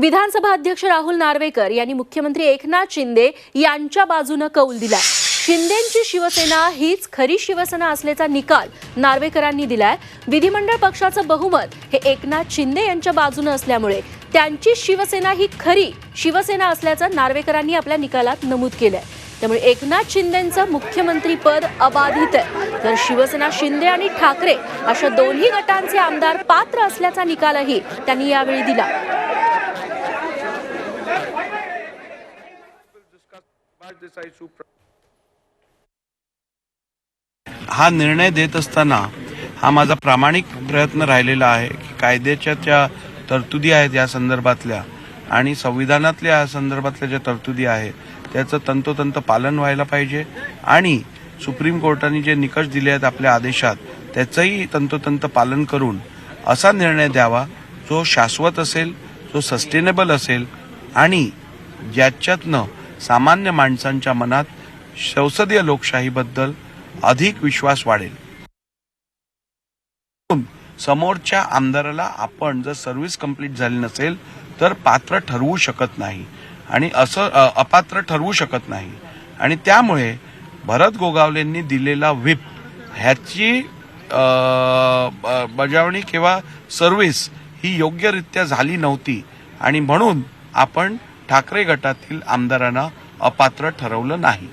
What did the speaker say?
विधानसभा अध्यक्ष राहुल नार्वेकर यांनी मुख्यमंत्री एकनाथ शिंदे यांच्या बाजूनं कौल दिला शिंदेची शिवसेना हीच खरी शिवसेना असल्याचा निकाल नार्वेकरांनी दिलाय. विधिमंडळ पक्षाचं बहुमत हे एकनाथ शिंदे यांच्या बाजूनं असल्यामुळे त्यांची शिवसेना ही खरी शिवसेना असल्याचं नार्वेकरांनी आपल्या निकालात नमूद केलंय. त्यामुळे एकनाथ शिंदेचं मुख्यमंत्री पद अबाधित आहे. तर शिवसेना शिंदे आणि ठाकरे अशा दोन्ही गटांचे आमदार पात्र असल्याचा निकालही त्यांनी यावेळी दिला. हा निर्णय देत असताना हा माझा प्रामाणिक प्रयत्न राहिलेला आहे की कायद्याच्या ज्या तरतुदी आहेत या संदर्भातल्या आणि संविधानातल्या या संदर्भातल्या ज्या तरतुदी आहेत त्याचं तंतोतंत पालन व्हायला पाहिजे आणि सुप्रीम कोर्टाने जे निकष दिले आहेत आपल्या आदेशात त्याचंही तंतोतंत पालन करून असा निर्णय द्यावा जो शाश्वत असेल जो सस्टेनेबल असेल आणि ज्याच्यातनं सामान्य माणसांच्या मनात संसदीय लोकशाहीबद्दल अधिक विश्वास वाढेल. समोरच्या आमदाराला आपण जर सर्व्हिस कंप्लीट झाली नसेल तर पात्र ठरवू शकत नाही. आणि असं अपात्र ठरवू शकत नाही. आणि त्यामुळे भरत गोगावलेंनी दिलेला व्हिप ह्याची ब- बजावणी किंवा सर्व्हिस ही योग्यरित्या झाली नव्हती. आणि म्हणून आपण ठाकरे गटातील आमदारांना अपात्र ठरवलं नाही.